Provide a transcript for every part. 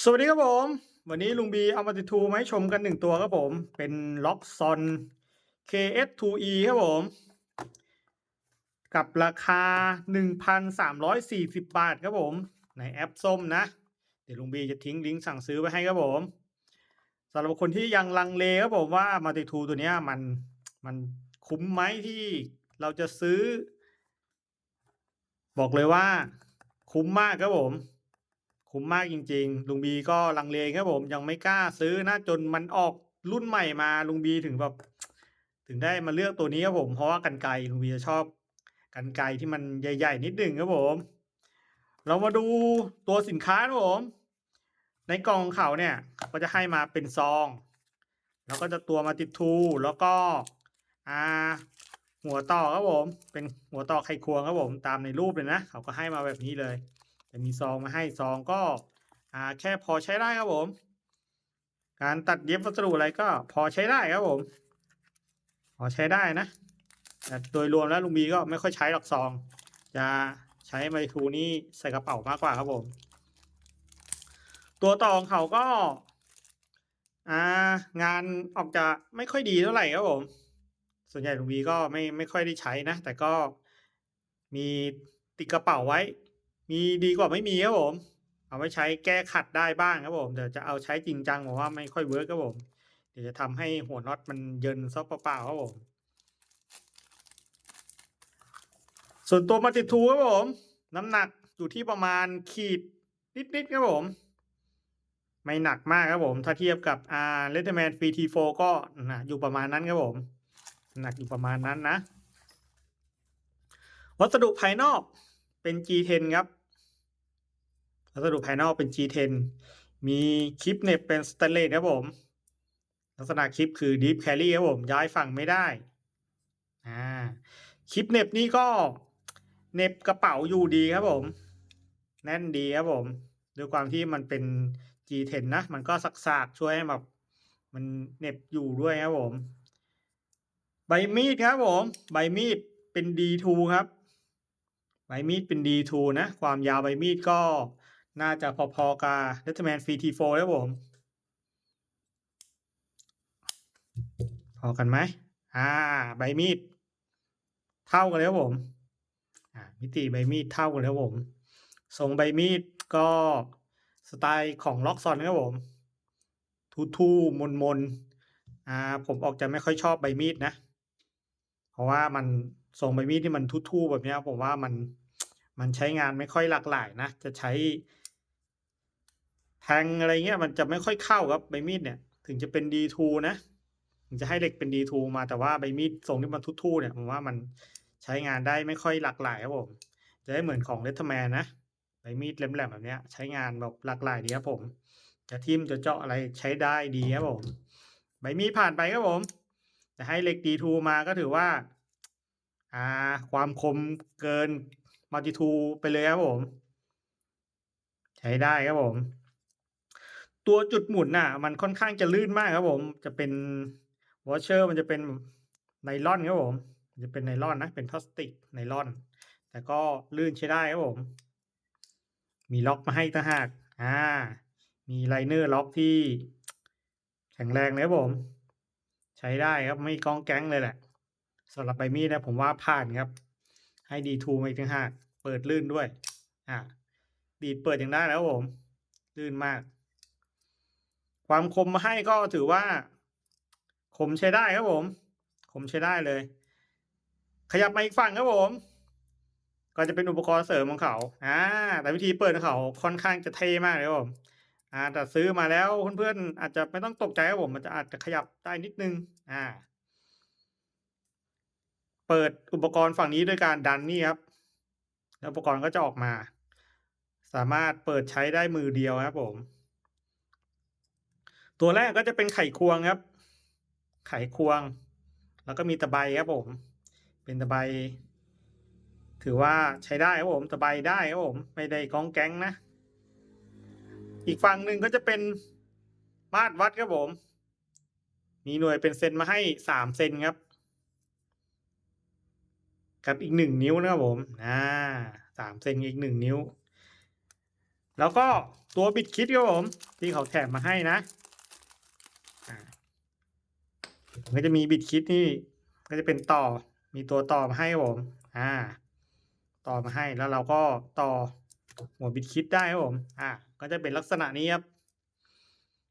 สวัสดีครับผม วันนี้ลุงบีเอามาติดทูมาให้ชมกันหนึ่งตัวครับผม เป็นล็อกซอน KS2E ครับผม กับราคา 1,340 บาทครับผม ในแอปส้มนะ เดี๋ยวลุงบีจะทิ้งลิงก์สั่งซื้อไว้ให้ครับผมสำหรับคนที่ยังลังเลครับผมว่ามาติทูตัวนี้มันมันคุ้มไหมที่เราจะซื้อ บอกเลยว่าคุ้มมากครับผม คุ้มมากจริง ๆ ลุงบีก็ลังเลครับผมยังไม่กล้าซื้อนะจนมันออกรุ่นใหม่มาลุงบีถึงแบบ ถึงได้มาเลือกตัวนี้ครับผม เพราะว่ากันไกรลุงบีจะชอบกันไกรที่มันใหญ่ ๆ นิดหนึ่งครับผม เรามาดูตัวสินค้าครับผม ในกล่องของเขาเนี่ย ก็จะให้มาเป็นซอง แล้วก็จะตัวมาติดทูแล้วก็อ่าหัวต่อครับผม เป็นหัวต่อไขควงครับผม ตามในรูปเลยนะ เขาก็ให้มาแบบนี้เลย จะมีซองมาให้ซองก็อ่าแค่พอใช้ได้ครับผม การตัดเย็บวัสดุอะไรก็พอใช้ได้ครับผม พอใช้ได้นะแต่โดยรวมแล้วลุงบีก็ไม่ค่อยใช้หรอกซอง จะใช้ไมทูนี่ใส่กระเป๋ามากกว่าครับผม ตัวต่อของเขาก็อ่างานออกจะไม่ค่อยดีเท่าไหร่ครับผม ส่วนใหญ่ลุงบีก็ไม่ไม่ค่อยได้ใช้นะ แต่ก็มีติดกระเป๋าไว้ มีดีกว่าไม่มีครับผม เอาไว้ใช้แก้ขัดได้บ้างครับผม เดี๋ยวจะเอาใช้จริงจังผมว่าไม่ค่อยเวิร์กครับผม เดี๋ยวจะทำให้หัวน็อตมันเยินซะเปล่าๆครับผม ส่วนตัวมาติดทูครับผม น้ำหนักอยู่ที่ประมาณขีดนิดๆครับผม ไม่หนักมากครับผม ถ้าเทียบกับอ่าเลตแมนฟรีทีโฟก็นะอยู่ประมาณนั้นครับผม หนักอยู่ประมาณนั้นนะ วัสดุภายนอก เป็น G10 ครับวัสดุภายนอกเป็น G10 มีคลิปเหน็บเป็นสแตนเลสครับผม ลักษณะคลิปคือ Deep Carry ครับผม ย้ายฝั่งไม่ได้อ่าคลิปเน็บนี่ก็เน็บกระเป๋าอยู่ดีครับผม แน่นดีครับผมด้วยความที่มันเป็น G10 นะ มันก็สักๆช่วยให้แบบมันเน็บอยู่ด้วยครับผม ใบมีดครับผม ใบมีดเป็น D2 ครับ ใบมีดเป็น D2 นะ ความยาวใบมีดก็น่าจะพอๆกับ Letterman Free T4 แล้วผม พอกันไหมอ่า ใบมีด เท่ากันแล้วผม อ่า มิติใบมีดเท่ากันแล้วผม ทรงใบมีดก็สไตล์ของล็อกซอนครับผม ทูๆมนมนอ่า ผมออกจะไม่ค่อยชอบใบมีดนะ เพราะว่ามันทรงใบมีดที่มันทู่ๆแบบนี้ผมว่ามัน มันใช้งานไม่ค่อยหลากหลายนะ จะใช้ แทงอะไรเงี้ยมันจะไม่ค่อยเข้าครับใบมีดเนี่ย ถึงจะเป็น D2 นะถึงจะให้เหล็กเป็น D2 มาแต่ว่าใบมีดทรงที่มันทู่ๆเนี่ยผมว่ามันใช้งานได้ไม่ค่อยหลากหลายครับผมจะได้เหมือนของเลตเทอร์แมนนะใบมีดแหลมๆแบบเนี้ย ใช้งานแบบหลากหลายดีครับผม จะทิ่มจะเจาะอะไรใช้ได้ดีครับผมใบมีดผ่านไปครับผมแต่ให้เหล็ก D2 มาก็ถือว่า อ่า ความคมเกิน มัลติทูไปเลยครับผม ใช้ได้ครับผม ตัวจุดหมุนน่ะ มันค่อนข้างจะลื่นมากครับผม จะเป็นวอชเชอร์มันจะเป็นไนลอนครับผม จะเป็นไนลอนนะ เป็นพลาสติกไนลอน แต่ก็ลื่นใช้ได้ครับผม มีล็อกมาให้ต่างหาก อ่า มีไลเนอร์ล็อกที่แข็งแรงเลยครับผม ใช้ได้ครับไม่ก้องแก๊งเลยแหละสำหรับใบมีดนะผมว่าผ่านครับ ให้ดีทูมาอีกต่างหากเปิดลื่นด้วย อ่า ดีดเปิดอยังได้แล้วผม ลื่นมาก ความคมมาให้ก็ถือว่า คมใช้ได้ครับผม คมใช้ได้เลย ขยับมาอีกฝั่งครับผม ก็จะเป็นอุปกรณ์เสริมของเขา อ่า แต่วิธีเปิดของเขาค่อนข้างจะเท่มากเลยครับผม อ่าแต่ซื้อมาแล้วเพื่อนๆอาจจะไม่ต้องตกใจครับผม มันจะอาจจะขยับได้นิดนึง อ่า เปิดอุปกรณ์ฝั่งนี้ด้วยการดันนี่ครับ แล้วอุปกรณ์ก็จะออกมา สามารถเปิดใช้ได้มือเดียวครับผม ตัวแรกก็จะเป็นไขควงครับ ไขควง แล้วก็มีตะไบครับผม เป็นตะไบ ถือว่าใช้ได้ครับผม ตะไบได้ครับผม ไม่ได้ก้องแก๊งนะ อีกฝั่งหนึ่งก็จะเป็นมาตรวัดครับผม มีหน่วยเป็นเซนมาให้สามเซนครับ กับอีกหนึ่งนิ้วนะครับผมอ่าสามเซนอีกหนึ่งนิ้ว แล้วก็ตัวบิดคิดครับผม ที่เขาแถมมาให้นะก็จะมีบิดคิดนี่ ก็จะเป็นต่อมีตัวต่อมาให้ผม อ่า ต่อมาให้แล้วเราก็ต่อหัวบิดคิดได้ครับผม อ่า ก็จะเป็นลักษณะนี้ครับ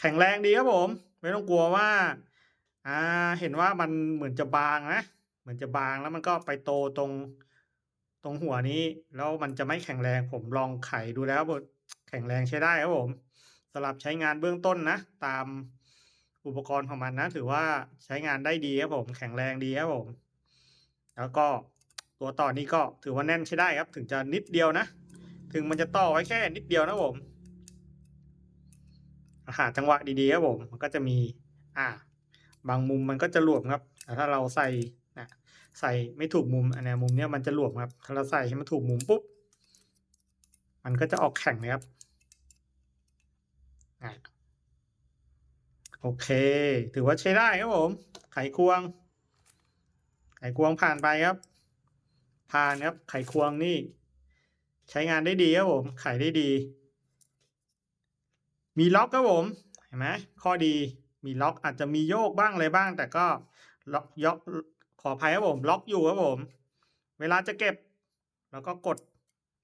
แข็งแรงดีครับผม ไม่ต้องกลัวว่า อ่า เห็นว่ามันเหมือนจะบางนะ มือนจะบางแล้วมันก็ไปโตตรงตรงหัวนี้ แล้วมันจะไม่แข็งแรงผมลองไขดูแล้วแข็งแรงใช้ได้ครับผมสำหรับใช้งานเบื้องต้นนะ ตามอุปกรณ์ของมันนะ ถือว่าใช้งานได้ดีครับผม แข็งแรงดีครับผม แล้วก็ตัวต่อนี้ก็ถือว่าแน่นใช้ได้ครับ ถึงจะนิดเดียวนะ ถึงมันจะต่อไว้แค่นิดเดียวนะผมหาจังหวะดีๆครับผม มันก็จะมี อ่า บางมุมมันก็จะหลวมครับแต่ถ้าเราใส่ ใส่ไม่ถูกมุมอันนี้มุมเนี้ยมันจะหลวมครับถ้าเราใส่ให้มันถูกมุมปุ๊บ มันก็จะออกแข็งนะครับโอเค ถือว่าใช้ได้ครับผม ไขควง ไขควงผ่านไปครับ ผ่านครับ ไขควงนี่ ใช้งานได้ดีครับผม ไขได้ดี มีล็อกครับผม เห็นไหมข้อดี มีล็อกอาจจะมีโยกบ้างอะไรบ้าง แต่ก็ล็อกยก ขออภัยครับผม ล็อกอยู่ครับผม เวลาจะเก็บ แล้วก็กด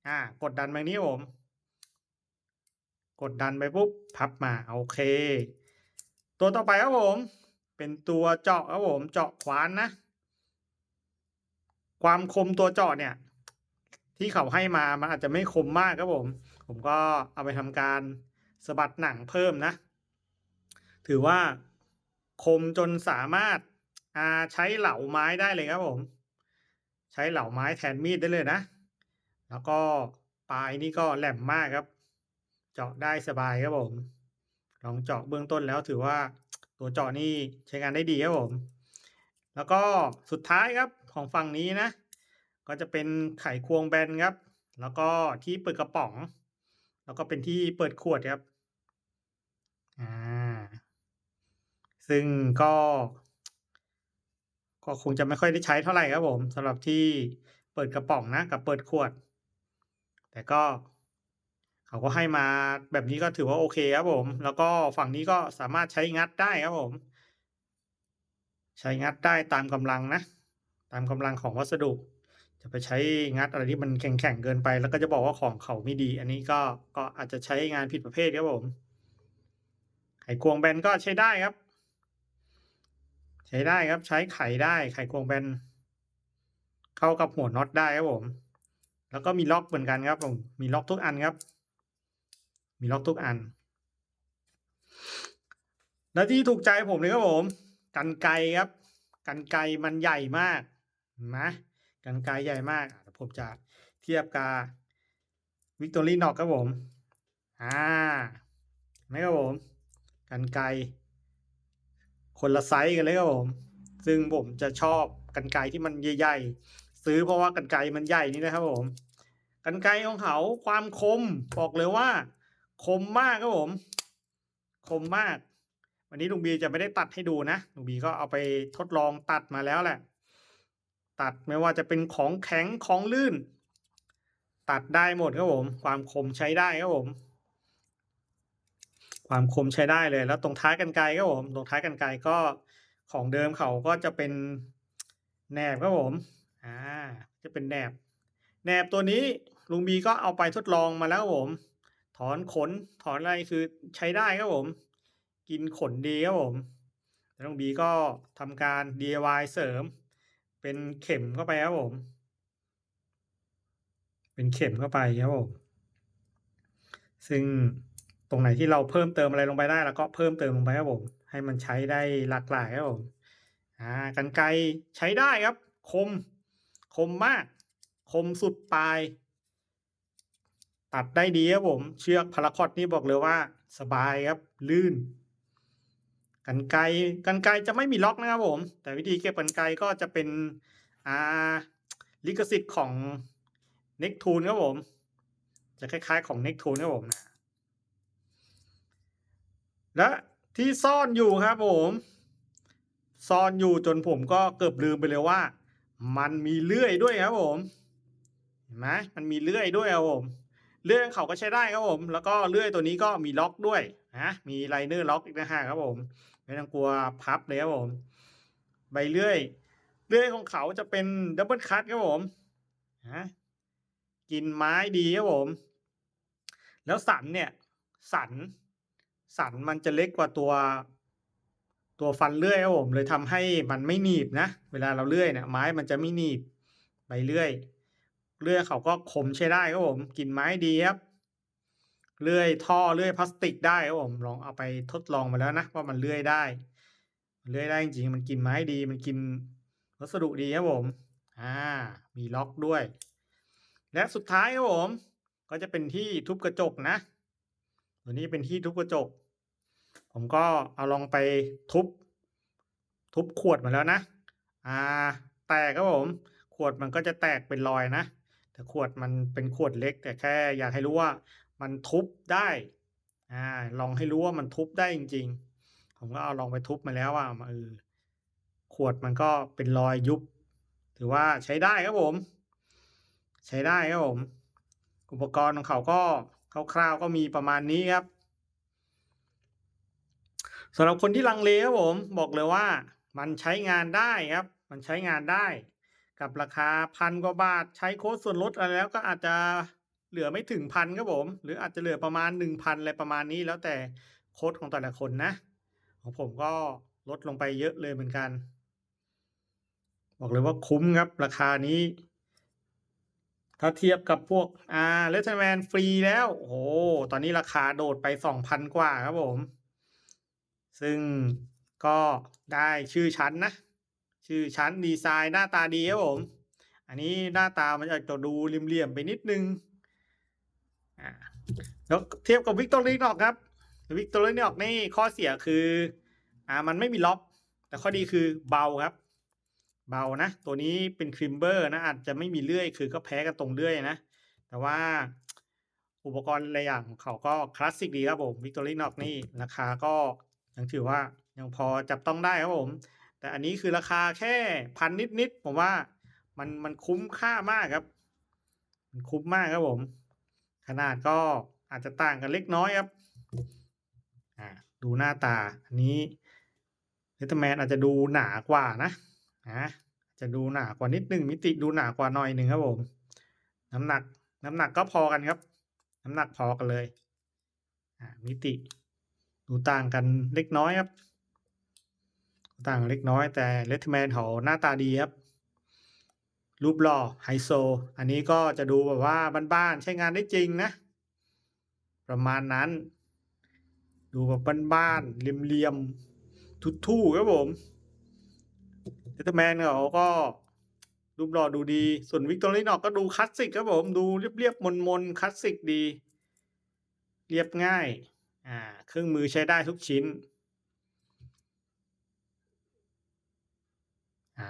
อ่า กดดันไปนี้ผม กดดันไปปุ๊บ พับมา โอเค ตัวต่อไปครับผม เป็นตัวเจาะครับผม เจาะขวานนะ ความคมตัวเจาะเนี่ย ที่เขาให้มา มันอาจจะไม่คมมากครับผม ผมก็เอาไปทำการสะบัดหนังเพิ่มนะ ถือว่าคมจนสามารถ อาใช้เหลาไม้ได้เลยครับผม ใช้เหลาไม้แทนมีดได้เลยนะ แล้วก็ปลายนี่ก็แหลมมากครับ เจาะได้สบายครับผม ลองเจาะเบื้องต้นแล้วถือว่าตัวเจาะนี่ใช้งานได้ดีครับผม แล้วก็สุดท้ายครับของฝั่งนี้นะ ก็จะเป็นไขควงแบนครับ แล้วก็ที่เปิดกระป๋อง แล้วก็เป็นที่เปิดขวดครับ อ่า ซึ่งก็ ก็คงจะไม่ค่อยได้ใช้เท่าไหร่ครับผมสำหรับที่เปิดกระป๋องนะกับเปิดขวด แต่ก็ เขาก็ให้มาแบบนี้ก็ถือว่าโอเคครับผม แล้วก็ฝั่งนี้ก็สามารถใช้งัดได้ครับผม ใช้งัดได้ตามกำลังนะ ตามกำลังของวัสดุ จะไปใช้งัดอะไรที่มันแข็งๆเกินไป แล้วก็จะบอกว่าของเขาไม่ดี อันนี้ก็ก็อาจจะใช้งานผิดประเภทครับผมไขควงแบนก็ใช้ได้ครับ ช้ได้ครับ ใช้ไขได้ ไขควงแบนเข้ากับหัวน็อตได้ครับผม แล้วก็มีล็อกเหมือนกันครับผม มีล็อกทุกอันครับ มีล็อกทุกอัน และที่ถูกใจผมเลยครับผม กันไกครับ กันไกมันใหญ่มากนไหมกันไกใหญ่มากผมจะเทียบกับวิกตอรี่นอกครับผม อ่าไหมครับผม กันไกร คนละไซส์กันเลยครับผม ซึ่งผมจะชอบกันไกที่มันใหญ่ๆ ซื้อเพราะว่ากันไกมันใหญ่นี่นะครับผมกันไกของเขาความคมบอกเลยว่า คมมากครับผม คมมาก วันนี้ลุงบีจะไม่ได้ตัดให้ดูนะลุงบีก็เอาไปทดลองตัดมาแล้วแหละ ตัดไม่ว่าจะเป็นของแข็งของลื่น ตัดได้หมดครับผม ความคมใช้ได้ครับผม ความคมใช้ได้เลย แล้วตรงท้ายกันไกรครับผม ตรงท้ายกันไกรก็ของเดิมเขาก็จะเป็นแหนบครับผม อ่า จะเป็นแหนบ แหนบตัวนี้ลุงบีก็เอาไปทดลองมาแล้วครับผม ถอนขน ถอนอะไรคือใช้ได้ครับผม กินขนดีครับผมแล้วลุงบีก็ทำการ DIY เสริม เป็นเข็มเข้าไปครับผม เป็นเข็มเข้าไปครับผม ซึ่ง รงไหนที่เราเพิ่มเติมอะไรลงไปได้แล้วก็เพิ่มเติมลงไปครับผม ให้มันใช้ได้หลากหลายครับผมอ่ากันไกใช้ได้ครับ คม คมมาก คมสุดปลาย ตัดได้ดีครับผม เชือกพาราคอตนี่บอกเลยว่า สบายครับ ลื่นกันไกกันไกจะไม่มีล็อกนะครับผม แต่วิธีเก็บกันไกก็จะเป็นอ่าลิขสิทธิ์ของเน็กทูนครับผม จะคล้ายๆของเน็กทูนครับผม และที่ซ่อนอยู่ครับผม ซ่อนอยู่จนผมก็เกือบลืมไปเลยว่า มันมีเลื่อยด้วยครับผมเห็นไหมมันมีเลื่อยด้วยครับผมเลื่อยของเขาก็ใช้ได้ครับผม แล้วก็เลื่อยตัวนี้ก็มีล็อกด้วยนะมีไลเนอร์ล็อกอีกนะฮะครับผมไม่ต้องกลัวพับเลยครับผมใบเลื่อย เลื่อยของเขาจะเป็นดับเบิลคัตครับผมนะกินไม้ดีครับผม แล้วสันเนี่ย สัน สันมันจะเล็กกว่าตัว ตัวฟันเลื่อยครับผมเลยทำให้มันไม่หนีบนะ เวลาเราเลื่อยเนี่ยไม้มันจะไม่หนีบใบเลื่อย เลื่อยเขาก็คมใช้ได้ครับผมกินไม้ดีครับเลื่อยท่อเลื่อยพลาสติกได้ครับผมลองเอาไปทดลองมาแล้วนะว่ามันเลื่อยได้เลื่อยได้จริงๆมันกินไม้ดี มันกินวัสดุดีครับผมอ่ามีล็อกด้วย และสุดท้ายครับผม ก็จะเป็นที่ทุบกระจกนะ ตัวนี้เป็นที่ทุบกระจก ผมก็เอาลองไปทุบ ทุบขวดมาแล้วนะ อ่า แตกครับผม ขวดมันก็จะแตกเป็นรอยนะ แต่ขวดมันเป็นขวดเล็ก แต่แค่อยากให้รู้ว่ามันทุบได้ อ่า ลองให้รู้ว่ามันทุบได้จริง ๆ ผมก็เอาลองไปทุบมาแล้วว่าเออ ขวดมันก็เป็นรอยยุบ ถือว่าใช้ได้ครับผม ใช้ได้ครับผม อุปกรณ์ของเขาก็คร่าวๆก็มีประมาณนี้ครับ สำหรับคนที่ลังเลครับผมบอกเลยว่ามันใช้งานได้ครับ มันใช้งานได้ กับราคาพันกว่าบาทใช้โค้ดส่วนลดอะไรแล้วก็อาจจะเหลือไม่ถึงพันครับผม หรืออาจจะเหลือประมาณหนึ่งพันอะไรประมาณนี้แล้วแต่โค้ดของแต่ละคนนะ ของผมก็ลดลงไปเยอะเลยเหมือนกัน บอกเลยว่าคุ้มครับ ราคานี้ ถ้าเทียบกับพวกอ่าเลสแมนฟรีแล้ว โอ้โหตอนนี้ราคาโดดไปสองพันกว่าครับผม ซึ่งก็ได้ชื่อชั้นนะ ชื่อชั้นดีไซน์หน้าตาดีครับผม อันนี้หน้าตามันอาจจะดูเหลี่ยมๆไปนิดนึงอ่าแล้วเทียบกับวิกตอรีนอกครับวิกตอรีนอกนี่ข้อเสียคืออ่ามันไม่มีล็อก แต่ข้อดีคือเบาครับ เบานะ ตัวนี้เป็นคริมเบอร์นะอาจจะไม่มีเลื่อยคือก็แพ้กันตรงเลื่อยนะ แต่ว่าอุปกรณ์หลายอย่างของเขาก็คลาสสิกดีครับผมวิกตอรีนอกนี่ราคาก็ ยังถือว่ายังพอจับต้องได้ครับผม แต่อันนี้คือราคาแค่พันนิดๆผมว่ามันมันคุ้มค่ามากครับ มันคุ้มมากครับผม ขนาดก็อาจจะต่างกันเล็กน้อยครับอ่าดูหน้าตา อันนี้เลตแมนอาจจะดูหนากว่านะนะจะดูหนากว่านิดหนึ่งมิติดูหนากว่าหน่อยหนึ่งครับผม น้ำหนัก น้ำหนักก็พอกันครับ น้ำหนักพอกันเลย อ่ามิติ ดูต่างกันเล็กน้อยครับ ต่างกันเล็กน้อยแต่เลตแมนเขาหน้าตาดีครับ รูปหล่อไฮโซ อันนี้ก็จะดูแบบว่าบ้านๆใช้งานได้จริงนะ ประมาณนั้น ดูแบบบ้านๆเหลี่ยมๆทุ่ๆครับผมเลตแมนเขาก็รูปหล่อดูดี ส่วนวิกตอรีนอกก็ดูคลาสสิกครับผม ดูเรียบๆมนๆคลาสสิกดี เรียบง่าย อ่าเครื่องมือใช้ได้ทุกชิ้นอ่า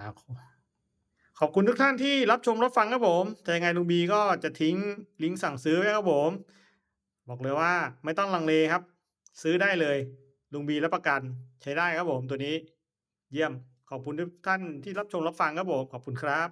ขอบคุณทุกท่านที่รับชมรับฟังครับผมแต่ยังไงลุงบีก็จะทิ้งลิงก์สั่งซื้อไว้ครับผม บอกเลยว่าไม่ต้องลังเลครับ ซื้อได้เลยลุงบีรับประกันใช้ได้ครับผมตัวนี้ เยี่ยมขอบคุณทุกท่านที่รับชมรับฟังครับผมขอบคุณครับ